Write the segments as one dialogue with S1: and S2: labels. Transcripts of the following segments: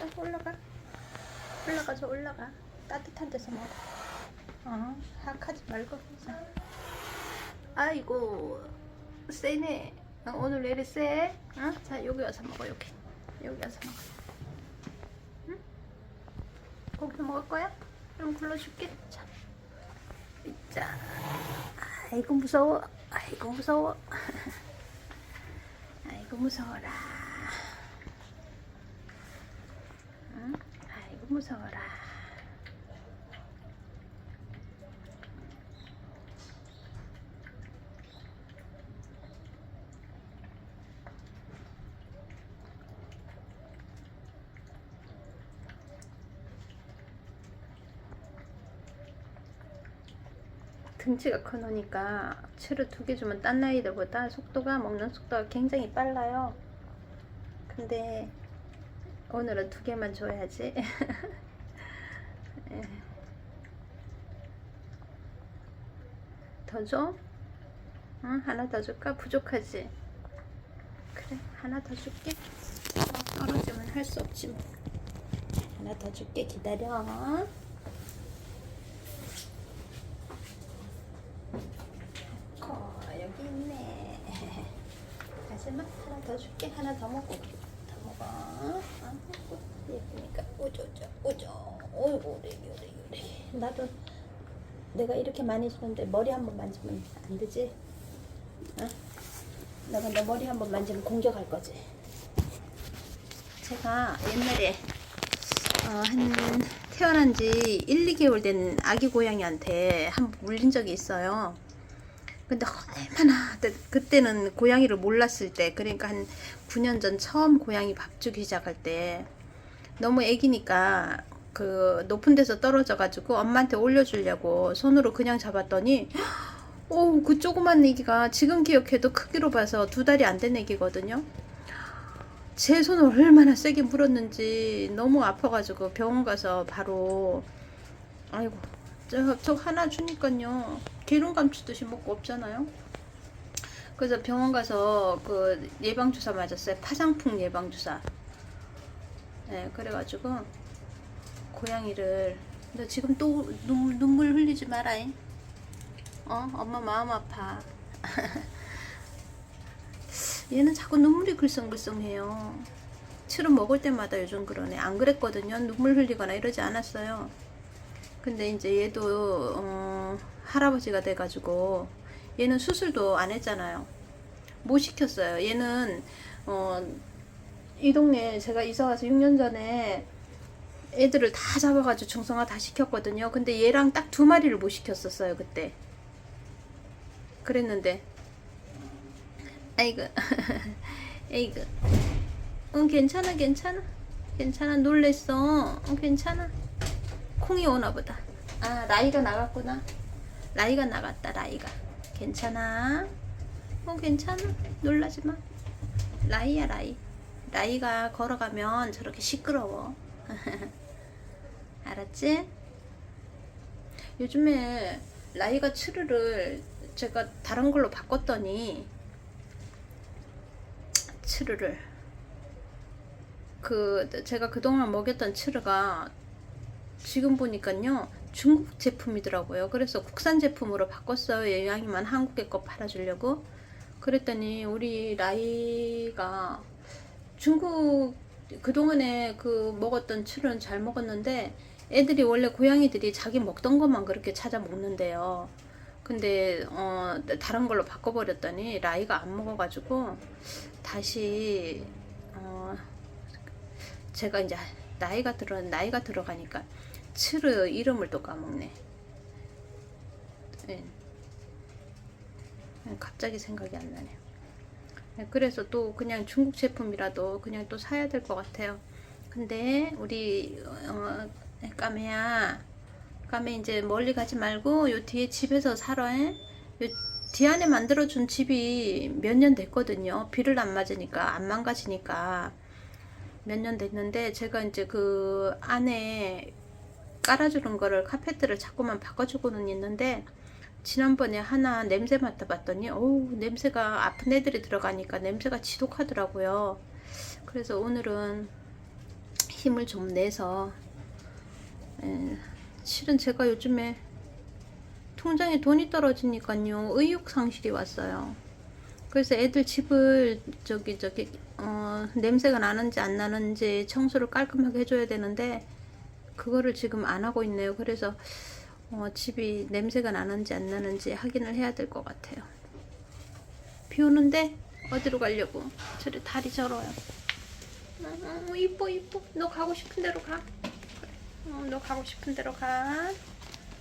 S1: 자, 올라가. 올라가서 올라가. 따뜻한 데서 먹어. 어, 학하지 말고. 자. 아이고, 세네. 어, 오늘 왜 이리 세? 어? 자, 여기 와서 먹어, 여기. 여기 와서 먹어. 응? 고기 먹을 거야? 그럼 굴러줄게. 자. 자. 아이고, 무서워. 아이고, 무서워. 아이고, 무서워라. 응? 아이고, 무서워라. 등치가 크노니까 치료 두 개 주면 딴 나이들보다 속도가 먹는 속도가 굉장히 빨라요. 근데 오늘은 두 개만 줘야지. 예. 더 줘? 응? 하나 더 줄까? 부족하지? 그래, 하나 더 줄게. 어, 떨어지면 할 수 없지 뭐. 하나 더 줄게. 기다려. 어, 여기 있네. 하지마 하나 더 줄게. 하나 더 먹고. 더 먹어. 예쁘니까 오죠 오죠 오죠. 어이구 오래기 오래기 오래기. 나도 내가 이렇게 많이 주는데 머리 한 번 만지면 안 되지? 어? 내가 너 머리 한 번 만지면 공격할 거지? 제가 옛날에 어, 한 태어난 지 1, 2개월 된 아기 고양이한테 한 번 물린 적이 있어요. 근데 얼마나 그때- 그때는 고양이를 몰랐을 때 그러니까 한 9년 전 처음 고양이 밥 주기 시작할 때 너무 애기니까 그 높은 데서 떨어져 가지고 엄마한테 올려주려고 손으로 그냥 잡았더니 오 그 조그만 애기가 지금 기억해도 크기로 봐서 두 달이 안 된 애기거든요. 제 손을 얼마나 세게 물었는지 너무 아파가지고 병원 가서 바로 아이고 저, 저 하나 주니까요. 기름 감추듯이 먹고 없잖아요. 그래서 병원 가서 그 예방주사 맞았어요. 파상풍 예방주사. 네 그래가지고 고양이를 너 지금 또 눈, 눈물 흘리지 마라잉. 어? 엄마 마음 아파. 얘는 자꾸 눈물이 글썽글썽해요. 치료 먹을 때마다 요즘 그러네. 안 그랬거든요. 눈물 흘리거나 이러지 않았어요 근데 이제 얘도 어, 할아버지가 돼가지고 얘는 수술도 안 했잖아요. 못 시켰어요. 얘는 어, 이 동네 제가 이사 와서 6년 전에 애들을 다 잡아가지고 중성화 다 시켰거든요. 근데 얘랑 딱 두 마리를 못 시켰었어요 그때. 그랬는데 아이고 아이고 응 괜찮아 괜찮아 괜찮아 놀랬어 응 괜찮아 콩이 오나 보다. 아, 라이가 나갔구나. 라이가 나갔다, 라이가. 괜찮아. 어, 괜찮아. 놀라지 마. 라이야, 라이. 라이가 걸어가면 저렇게 시끄러워. 알았지? 요즘에 라이가 치르를 제가 다른 걸로 바꿨더니 치르를 그 제가 그동안 먹였던 치르가 지금 보니까요 중국 제품이더라고요. 그래서 국산 제품으로 바꿨어요. 예양이만 한국에 거 팔아주려고. 그랬더니 우리 라이가 중국 그동안에 그 먹었던 치료는 잘 먹었는데 애들이 원래 고양이들이 자기 먹던 것만 그렇게 찾아 먹는데요. 근데 어 다른 걸로 바꿔버렸더니 라이가 안 먹어가지고 다시 어 제가 이제 나이가 들어 나이가 들어가니까 츠르 이름을 또 까먹네. 예. 갑자기 생각이 안 나네요. 예, 그래서 또 그냥 중국 제품이라도 그냥 또 사야 될 것 같아요. 근데 우리 어, 까매야, 까매 이제 멀리 가지 말고 요 뒤에 집에서 살아. 요 디안에 만들어준 집이 몇 년 됐거든요. 비를 안 맞으니까 안 망가지니까 몇 년 됐는데 제가 이제 그 안에 깔아주는 거를 카페트를 자꾸만 바꿔주고는 있는데 지난번에 하나 냄새 맡아봤더니 어우 냄새가 아픈 애들이 들어가니까 냄새가 지독하더라고요. 그래서 오늘은 힘을 좀 내서 에, 실은 제가 요즘에 통장에 돈이 떨어지니까요 의욕 상실이 왔어요. 그래서 애들 집을 저기 저기 어, 냄새가 나는지 안 나는지 청소를 깔끔하게 해줘야 되는데 그거를 지금 안 하고 있네요. 그래서 어, 집이 냄새가 나는지 안 나는지 확인을 해야 될 것 같아요. 비 오는데 어디로 가려고? 저리 다리 저러요. 어, 이뻐 이뻐. 너 가고 싶은 대로 가. 어, 너 가고 싶은 대로 가.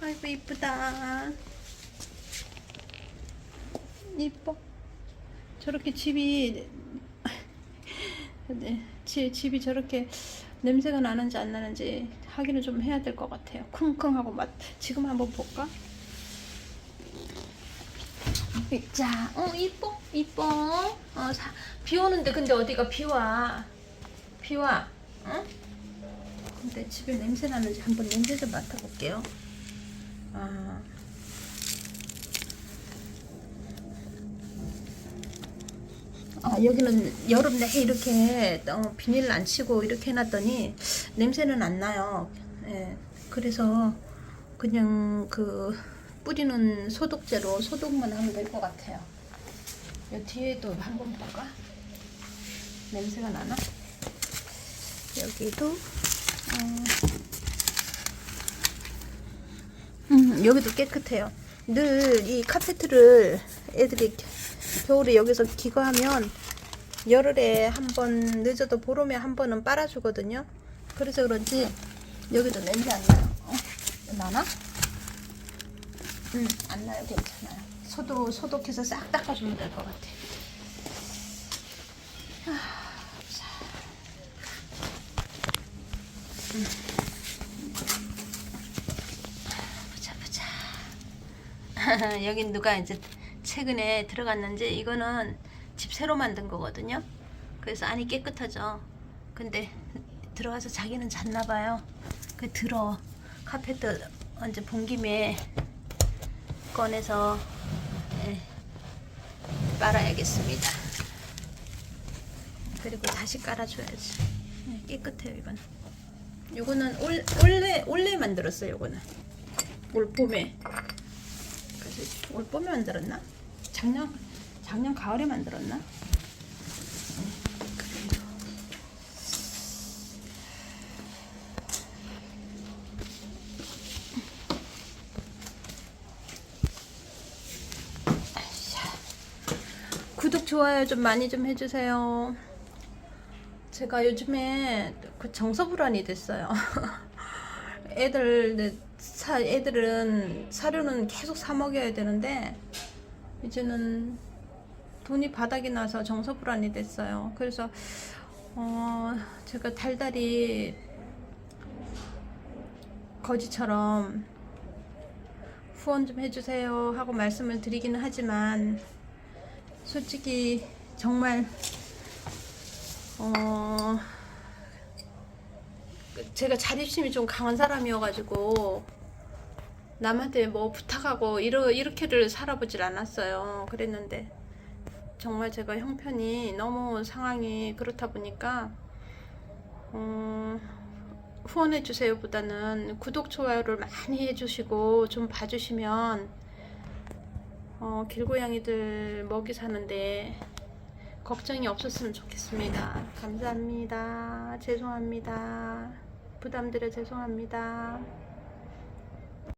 S1: 아이고 이쁘다. 이뻐. 저렇게 집이 네, 지, 집이 저렇게 냄새가 나는지 안 나는지 확인을 좀 해야 될 것 같아요. 쿵쿵하고 맛. 지금 한번 볼까? 자, 어 이뻐 이뻐. 어, 사, 비 오는데 근데 어디가 비 와? 비 와. 응? 근데 집에 냄새 나는지 한번 냄새 좀 맡아볼게요. 아. 아, 여기는 여름 내에 이렇게 어, 비닐을 안 치고 이렇게 해놨더니 냄새는 안 나요. 예, 그래서 그냥 그 뿌리는 소독제로 소독만 하면 될 것 같아요. 요 뒤에도 한번 볼까? 냄새가 나나? 여기도 어, 음, 여기도 깨끗해요. 늘 이 카페트를 애들이 겨울에 여기서 기거하면 열흘에 한 번 늦어도 보름에 한 번은 빨아주거든요. 그래서 그런지 여기도 냄새 안 나요. 어? 나나? 응, 안 나요. 괜찮아요. 소독, 소독해서 싹 닦아주면 될 것 같아. 아, 자. 음. 보자, 보자. 여긴 누가 이제 최근에 들어갔는지 이거는 집 새로 만든 거거든요. 그래서 안이 깨끗하죠. 근데 들어가서 자기는 잤나 봐요. 그 들어 카페트 언제 본 김에 꺼내서 예, 빨아야겠습니다. 그리고 다시 깔아줘야지. 예, 깨끗해요 이건. 요거는 올, 올해 올해 만들었어요. 요거는 올 봄에. 올 봄에 만들었나? 작년 작년 가을에 만들었나? 구독 좋아요 좀 많이 좀 해주세요. 제가 요즘에 그 정서 불안이 됐어요. 애들 사 애들은 사료는 계속 사 먹여야 되는데 이제는 돈이 바닥이 나서 정서 불안이 됐어요. 그래서 어 제가 달달이 거지처럼 후원 좀 해주세요 하고 말씀을 드리기는 하지만 솔직히 정말 어 제가 자립심이 좀 강한 사람이어가지고 남한테 뭐 부탁하고 이러, 이렇게를 살아보질 않았어요. 그랬는데 정말 제가 형편이 너무 상황이 그렇다 보니까 어, 후원해 주세요 보다는 구독 좋아요를 많이 해주시고 좀 봐주시면 어, 길고양이들 먹이 사는데 걱정이 없었으면 좋겠습니다. 감사합니다. 죄송합니다. 부담드려 죄송합니다.